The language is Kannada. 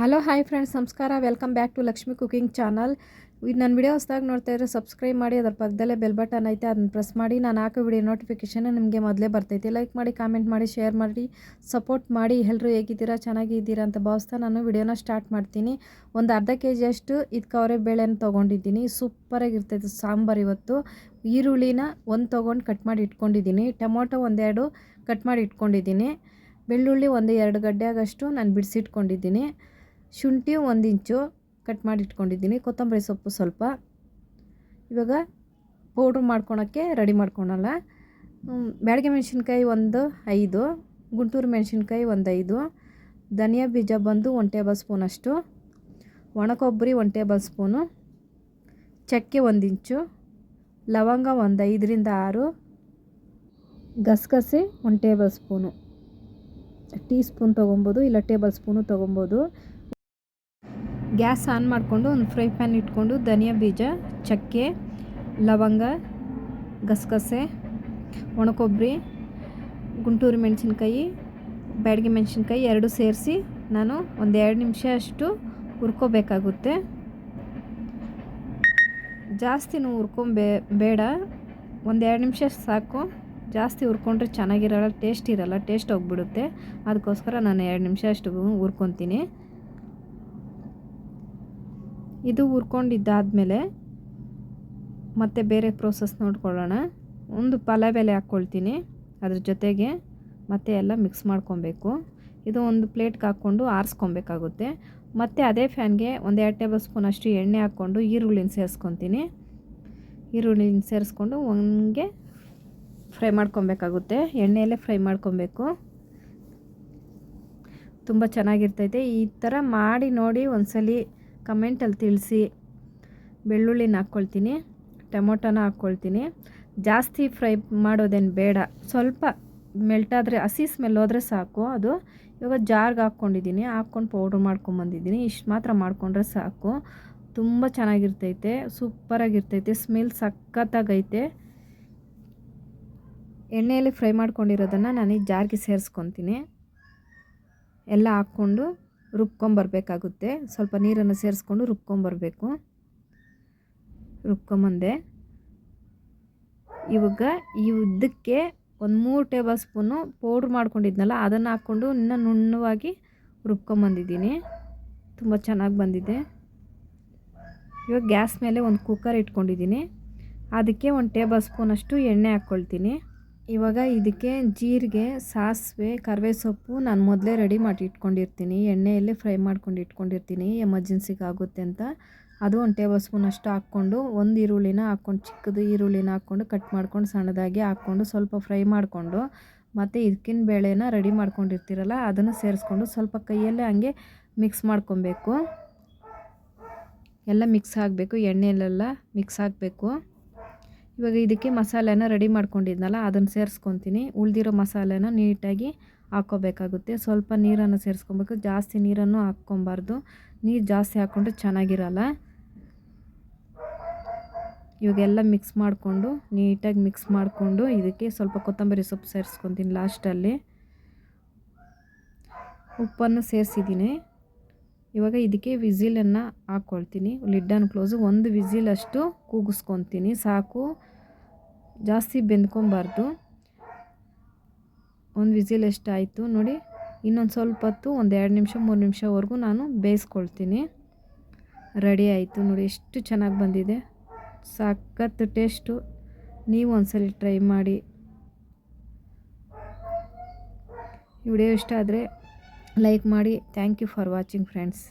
ಹಲೋ ಹಾಯ್ ಫ್ರೆಂಡ್ಸ್ ನಮಸ್ಕಾರ. Welcome back to Lakshmi cooking channel ಇದು ನನ್ನ ವಿಡಿಯೋ ಹೊಸದಾಗಿ ನೋಡ್ತಾ ಇದ್ರೆ ಸಬ್ಸ್ಕ್ರೈಬ್ ಮಾಡಿ, ಅದರ ಪಕ್ಕದಲ್ಲೇ ಬೆಲ್ ಬಟನ್ ಐತೆ ಅದನ್ನ ಪ್ರೆಸ್ ಮಾಡಿ. ನಾನು ಹಾಕೋ ವಿಡಿಯೋ ನೋಟಿಫಿಕೇಷನ್ ನಿಮಗೆ ಮೊದಲೇ ಬರ್ತೈತಿ. ಲೈಕ್ ಮಾಡಿ ಕಾಮೆಂಟ್ ಮಾಡಿ ಶೇರ್ ಮಾಡಿ ಸಪೋರ್ಟ್ ಮಾಡಿ. ಎಲ್ಲರೂ ಹೇಗಿದ್ದೀರಾ, ಚೆನ್ನಾಗಿದ್ದೀರಾ ಅಂತ ಭಾವಿಸ್ತಾ ನಾನು ವಿಡಿಯೋನ ಸ್ಟಾರ್ಟ್ ಮಾಡ್ತೀನಿ. ಒಂದು ಅರ್ಧ ಕೆ ಜಿಯಷ್ಟು ಇದಕ್ಕೆ ಅವರೇ ಬೇಳೆನ ತೊಗೊಂಡಿದ್ದೀನಿ. ಸೂಪರಾಗಿರ್ತೈತೆ ಸಾಂಬಾರು ಇವತ್ತು. ಈರುಳ್ಳಿನ ಒಂದು ತೊಗೊಂಡು ಕಟ್ ಮಾಡಿ ಇಟ್ಕೊಂಡಿದ್ದೀನಿ. ಟೊಮೊಟೊ ಒಂದೆರಡು ಕಟ್ ಮಾಡಿ ಇಟ್ಕೊಂಡಿದ್ದೀನಿ. ಬೆಳ್ಳುಳ್ಳಿ ಒಂದು ಎರಡು ಗಡ್ಡೆ ಆಗಷ್ಟು ನಾನು ಬಿಡಿಸಿಟ್ಕೊಂಡಿದ್ದೀನಿ. ಶುಂಠಿ ಒಂದು ಇಂಚು ಕಟ್ ಮಾಡಿ ಇಟ್ಕೊಂಡಿದ್ದೀನಿ. ಕೊತ್ತಂಬರಿ ಸೊಪ್ಪು ಸ್ವಲ್ಪ. ಇವಾಗ ಪೌಡ್ರ್ ಮಾಡ್ಕೊಳಕ್ಕೆ ರೆಡಿ ಮಾಡ್ಕೊಳಲ್ಲ. ಬ್ಯಾಡಿಗೆ ಮೆಣಸಿನ್ಕಾಯಿ ಒಂದು ಐದು, ಗುಂಟೂರು ಮೆಣಸಿನ್ಕಾಯಿ ಒಂದು ಐದು, ಧನಿಯಾ ಬೀಜ ಬಂದು ಒಂದು ಟೇಬಲ್ ಸ್ಪೂನಷ್ಟು ಒಣಕೊಬ್ಬರಿ ಒಂದು ಟೇಬಲ್ ಸ್ಪೂನು, ಚಕ್ಕೆ ಒಂದು ಇಂಚು, ಲವಂಗ ಒಂದು ಐದರಿಂದ ಆರು, ಗಸಗಸೆ ಒಂದು ಟೇಬಲ್ ಸ್ಪೂನು. ಟೀ ಸ್ಪೂನ್ ತೊಗೊಬೋದು, ಇಲ್ಲ ಟೇಬಲ್ ಸ್ಪೂನು ತೊಗೊಬೋದು. ಗ್ಯಾಸ್ ಆನ್ ಮಾಡಿಕೊಂಡು ಒಂದು ಫ್ರೈ ಪ್ಯಾನ್ ಇಟ್ಕೊಂಡು ಧನಿಯಾ ಬೀಜ, ಚಕ್ಕೆ, ಲವಂಗ, ಗಸಗಸೆ, ಒಣಕೊಬ್ಬರಿ, ಗುಂಟೂರು ಮೆಣಸಿನ್ಕಾಯಿ, ಬ್ಯಾಡಿಗೆ ಮೆಣಸಿನ್ಕಾಯಿ ಎರಡು ಸೇರಿಸಿ ನಾನು ಒಂದು ಎರಡು ನಿಮಿಷ ಅಷ್ಟು ಹುರ್ಕೋಬೇಕಾಗುತ್ತೆ. ಜಾಸ್ತಿನೂ ಹುರ್ಕೊಂಬೇ ಬೇಡ, ಒಂದು ಎರಡು ನಿಮಿಷ ಸಾಕು. ಜಾಸ್ತಿ ಹುರ್ಕೊಂಡ್ರೆ ಚೆನ್ನಾಗಿರಲ್ಲ, ಟೇಸ್ಟ್ ಇರಲ್ಲ, ಟೇಸ್ಟ್ ಹೋಗ್ಬಿಡುತ್ತೆ. ಅದಕ್ಕೋಸ್ಕರ ನಾನು ಎರಡು ನಿಮಿಷ ಅಷ್ಟು ಹುರ್ಕೊತೀನಿ. ಇದು ಹುರ್ಕೊಂಡಿದ್ದಾದಮೇಲೆ ಮತ್ತೆ ಬೇರೆ ಪ್ರೋಸೆಸ್ ನೋಡ್ಕೊಳ್ಳೋಣ. ಒಂದು ಪಲಾವ್ ಎಲೆ ಹಾಕ್ಕೊಳ್ತೀನಿ. ಅದ್ರ ಜೊತೆಗೆ ಮತ್ತೆ ಎಲ್ಲ ಮಿಕ್ಸ್ ಮಾಡ್ಕೊಬೇಕು. ಇದು ಒಂದು ಪ್ಲೇಟ್ಗೆ ಹಾಕ್ಕೊಂಡು ಆರಿಸ್ಕೊಬೇಕಾಗುತ್ತೆ. ಮತ್ತು ಅದೇ ಫ್ಯಾನ್ಗೆ ಒಂದು ಎರಡು ಟೇಬಲ್ ಸ್ಪೂನ್ ಅಷ್ಟು ಎಣ್ಣೆ ಹಾಕ್ಕೊಂಡು ಈರುಳ್ಳಿನ ಸೇರಿಸ್ಕೊತೀನಿ. ಈರುಳ್ಳಿನ ಸೇರಿಸ್ಕೊಂಡು ಒಂಗೆ ಫ್ರೈ ಮಾಡ್ಕೊಬೇಕಾಗುತ್ತೆ. ಎಣ್ಣೆಯಲ್ಲೇ ಫ್ರೈ ಮಾಡ್ಕೊಬೇಕು. ತುಂಬ ಚೆನ್ನಾಗಿರ್ತೈತೆ. ಈ ಥರ ಮಾಡಿ ನೋಡಿ ಒಂದ್ಸಲಿ ಕಮೆಂಟಲ್ಲಿ ತಿಳಿಸಿ. ಬೆಳ್ಳುಳ್ಳಿನ ಹಾಕ್ಕೊಳ್ತೀನಿ, ಟೊಮೊಟೊನ ಹಾಕ್ಕೊಳ್ತೀನಿ. ಜಾಸ್ತಿ ಫ್ರೈ ಮಾಡೋದೇನು ಬೇಡ. ಸ್ವಲ್ಪ ಮೆಲ್ಟಾದರೆ ಹಸಿ ಸ್ಮೆಲ್ ಹೋದರೆ ಸಾಕು. ಅದು ಇವಾಗ ಜಾರ್ಗೆ ಹಾಕ್ಕೊಂಡಿದ್ದೀನಿ. ಹಾಕ್ಕೊಂಡು ಪೌಡ್ರ್ ಮಾಡ್ಕೊಂಬಂದಿದ್ದೀನಿ ಇಷ್ಟು ಮಾತ್ರ ಮಾಡಿಕೊಂಡ್ರೆ ಸಾಕು. ತುಂಬ ಚೆನ್ನಾಗಿರ್ತೈತೆ. ಸೂಪರಾಗಿರ್ತೈತೆ. ಸ್ಮೆಲ್ ಸಖತ್ತಾಗೈತೆ. ಎಣ್ಣೆಯಲ್ಲಿ ಫ್ರೈ ಮಾಡ್ಕೊಂಡಿರೋದನ್ನು ನಾನು ಈ ಜಾರ್ಗೆ ಸೇರಿಸ್ಕೊತೀನಿ. ಎಲ್ಲ ಹಾಕ್ಕೊಂಡು ರುಬ್ಕೊಂಬರ್ಬೇಕಾಗುತ್ತೆ. ಸ್ವಲ್ಪ ನೀರನ್ನು ಸೇರಿಸ್ಕೊಂಡು ರುಬ್ಕೊಂಬರ್ಬೇಕು. ರುಬ್ಕೊಂಬಂದೆ. ಇವಾಗ ಈ ಉದ್ದಕ್ಕೆ ಒಂದು ಮೂರು ಟೇಬಲ್ ಸ್ಪೂನು ಪೌಡ್ರ್ ಮಾಡ್ಕೊಂಡಿದ್ನಲ್ಲ, ಅದನ್ನು ಹಾಕ್ಕೊಂಡು ಇನ್ನೂ ನುಣ್ಣವಾಗಿ ರುಬ್ಕೊಂಬಂದಿದ್ದೀನಿ. ತುಂಬ ಚೆನ್ನಾಗಿ ಬಂದಿದೆ. ಇವಾಗ ಗ್ಯಾಸ್ ಮೇಲೆ ಒಂದು ಕುಕ್ಕರ್ ಇಟ್ಕೊಂಡಿದ್ದೀನಿ. ಅದಕ್ಕೆ ಒಂದು ಟೇಬಲ್ ಸ್ಪೂನಷ್ಟು ಎಣ್ಣೆ ಹಾಕ್ಕೊಳ್ತೀನಿ. ಇವಾಗ ಇದಕ್ಕೆ ಜೀರಿಗೆ, ಸಾಸಿವೆ ಕರಿವೆ ಸೊಪ್ಪು ನಾನು ಮೊದಲೇ ರೆಡಿ ಮಾಡಿ ಇಟ್ಕೊಂಡಿರ್ತೀನಿ. ಎಣ್ಣೆಯಲ್ಲಿ ಫ್ರೈ ಮಾಡ್ಕೊಂಡು ಇಟ್ಕೊಂಡಿರ್ತೀನಿ. ಎಮರ್ಜೆನ್ಸಿಗೆ ಆಗುತ್ತೆ ಅಂತ. ಅದು ಒಂದು ಟೇಬಲ್ ಸ್ಪೂನ್ ಅಷ್ಟು ಹಾಕ್ಕೊಂಡು, ಒಂದು ಈರುಳ್ಳಿನ ಹಾಕ್ಕೊಂಡು, ಚಿಕ್ಕದು ಈರುಳ್ಳಿನ ಹಾಕ್ಕೊಂಡು ಕಟ್ ಮಾಡ್ಕೊಂಡು, ಸಣ್ಣದಾಗಿ ಹಾಕ್ಕೊಂಡು, ಸ್ವಲ್ಪ ಫ್ರೈ ಮಾಡಿಕೊಂಡು, ಮತ್ತು ಇದಕ್ಕಿನ ಬೇಳೆನ ರೆಡಿ ಮಾಡ್ಕೊಂಡಿರ್ತೀರಲ್ಲ, ಅದನ್ನು ಸೇರಿಸ್ಕೊಂಡು ಸ್ವಲ್ಪ ಕೈಯಲ್ಲೇ ಹಂಗೆ ಮಿಕ್ಸ್ ಮಾಡ್ಕೊಬೇಕು. ಎಲ್ಲ ಮಿಕ್ಸ್ ಆಗಬೇಕು. ಎಣ್ಣೆಯಲ್ಲೆಲ್ಲ ಮಿಕ್ಸ್ ಆಗಬೇಕು. ಇವಾಗ ಇದಕ್ಕೆ ಮಸಾಲೆನ ರೆಡಿ ಮಾಡ್ಕೊಂಡಿದ್ನಲ್ಲ, ಅದನ್ನು ಸೇರಿಸ್ಕೊತೀನಿ. ಉಳಿದಿರೋ ಮಸಾಲೆನ ನೀಟಾಗಿ ಹಾಕ್ಕೋಬೇಕಾಗುತ್ತೆ ಸ್ವಲ್ಪ ನೀರನ್ನು ಸೇರಿಸ್ಕೊಬೇಕು. ಜಾಸ್ತಿ ನೀರನ್ನು ಹಾಕ್ಕೊಬಾರ್ದು. ನೀರು ಜಾಸ್ತಿ ಹಾಕ್ಕೊಂಡ್ರೆ ಚೆನ್ನಾಗಿರಲ್ಲ. ಇವಾಗೆಲ್ಲ ಮಿಕ್ಸ್ ಮಾಡಿಕೊಂಡು, ನೀಟಾಗಿ ಮಿಕ್ಸ್ ಮಾಡಿಕೊಂಡು ಇದಕ್ಕೆ ಸ್ವಲ್ಪ ಕೊತ್ತಂಬರಿ ಸೊಪ್ಪು ಸೇರಿಸ್ಕೊತೀನಿ ಲಾಸ್ಟಲ್ಲಿ. ಉಪ್ಪನ್ನು ಸೇರಿಸಿದ್ದೀನಿ. ಇವಾಗ ಇದಕ್ಕೆ ವಿಝಿಲನ್ನು ಹಾಕ್ಕೊಳ್ತೀನಿ ಲಿಡ್ಡನ್ನು ಕ್ಲೋಸು ಒಂದು ವಿಸಿಲಷ್ಟು ಕೂಗಿಸ್ಕೊತೀನಿ. ಸಾಕು. ಜಾಸ್ತಿ ಬೆಂದ್ಕೊಬಾರ್ದು. ಒಂದು ವಿಸಿಲ್ ಎಷ್ಟಾಯಿತು ನೋಡಿ, ಇನ್ನೊಂದು ಸ್ವಲ್ಪ ಹೊತ್ತು, ಒಂದು ಎರಡು ನಿಮಿಷ, ಮೂರು ನಿಮಿಷವರೆಗೂ ನಾನು ಬೇಯಿಸ್ಕೊಳ್ತೀನಿ. ರೆಡಿ ಆಯಿತು ನೋಡಿ, ಎಷ್ಟು ಚೆನ್ನಾಗಿ ಬಂದಿದೆ. ಸಖತ್ತು ಟೇಸ್ಟು. ನೀವು ಒಂದ್ಸಲಿ ಟ್ರೈ ಮಾಡಿ. ವಿಡಿಯೋ ಇಷ್ಟ ಆದರೆ ಲೈಕ್ ಮಾಡಿ. Thank you for watching friends.